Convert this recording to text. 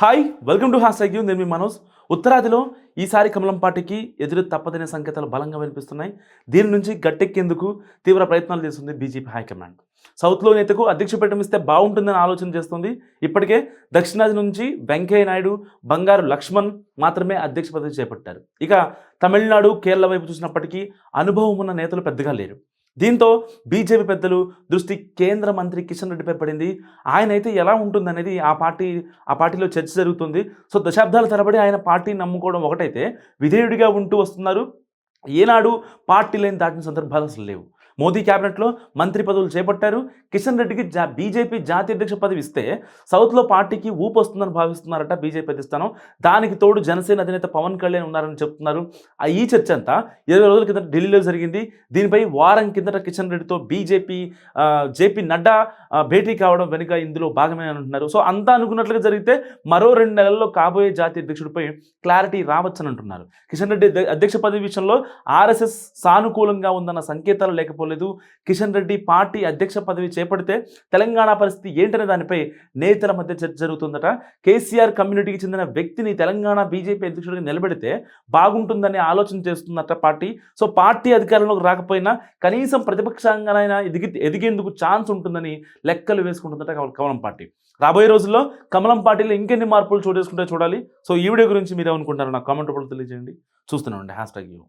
Hi welcome to హాస్ you నేను మీ మనోజ్. ఉత్తరాదిలో ఈసారి కమలం పార్టీకి ఎదురు తప్పదనే సంకేతాలు బలంగా వినిపిస్తున్నాయి. దీని నుంచి గట్టెక్కేందుకు తీవ్ర ప్రయత్నాలు చేస్తుంది బీజేపీ హైకమాండ్. సౌత్లో నేతకు అధ్యక్ష పీఠం ఇస్తే బాగుంటుందని ఆలోచన చేస్తుంది. ఇప్పటికే దక్షిణాది నుంచి వెంకయ్య నాయుడు బంగారు లక్ష్మణ్ మాత్రమే అధ్యక్ష పదవి చేపట్టారు. ఇక తమిళనాడు కేరళ వైపు చూసినప్పటికీ అనుభవం ఉన్న నేతలు పెద్దగా లేరు. దీంతో బీజేపీ పెద్దలు దృష్టి కేంద్ర మంత్రి కిషన్ రెడ్డిపై పడింది. ఆయన అయితే ఎలా ఉంటుందనేది ఆ పార్టీ ఆ పార్టీలో చర్చ జరుగుతుంది. సో దశాబ్దాల తరబడి ఆయన పార్టీని నమ్ముకోవడం ఒకటైతే విధేయుడిగా ఉంటూ వస్తున్నారు. ఏనాడు పార్టీ లేని దాటిన సందర్భాలు అసలు లేవు. మోదీ క్యాబినెట్లో మంత్రి పదవులు చేపట్టారు. కిషన్ రెడ్డికి జా బీజేపీ జాతీయ అధ్యక్ష పదవి ఇస్తే సౌత్లో పార్టీకి ఊపు వస్తుందని భావిస్తున్నారట బీజేపీ అధిష్టానం దానికి తోడు జనసేన అధినేత పవన్ కళ్యాణ్ ఉన్నారని చెప్తున్నారు. ఆ ఈ చర్చ అంతా ఇరవై రోజుల కిందట ఢిల్లీలో జరిగింది. దీనిపై వారం కిందట కిషన్ రెడ్డితో బీజేపీ జేపీ నడ్డా భేటీ కావడం వెనుక ఇందులో భాగమే అని అంటున్నారు. సో అంతా అనుకున్నట్లుగా జరిగితే మరో రెండు నెలల్లో కాబోయే జాతీయ అధ్యక్షుడిపై క్లారిటీ రావచ్చని అంటున్నారు. కిషన్ రెడ్డి అధ్యక్ష పదవి విషయంలో ఆర్ఎస్ఎస్ సానుకూలంగా ఉందన్న సంకేతాలు లేకపోతే లేకపోలేదు కిషన్ రెడ్డి పార్టీ అధ్యక్ష పదవి చేపడితే తెలంగాణ పరిస్థితి ఏంటనే దానిపై నేతల మధ్య చర్చ జరుగుతుందట. కేసీఆర్ కమ్యూనిటీకి చెందిన వ్యక్తిని తెలంగాణ బీజేపీ అధ్యక్షుడిగా నిలబెడితే బాగుంటుందనే ఆలోచన చేస్తుందట పార్టీ. సో పార్టీ అధికారంలోకి రాకపోయినా కనీసం ప్రతిపక్షంగానైనా ఎదిగి ఎదిగేందుకు ఛాన్స్ ఉంటుందని లెక్కలు వేసుకుంటుందట కమలం పార్టీ. రాబోయే రోజుల్లో కమలం పార్టీలో ఇంకెన్ని మార్పులు చోటేసుకుంటే చూడాలి. సో ఈ వీడియో గురించి మీరు ఏమనుకుంటారో నాకు కామెంట్ రూపంలో తెలియజేయండి. చూస్తున్నామండి హ్యాష్ ట్యాగ్ యూ.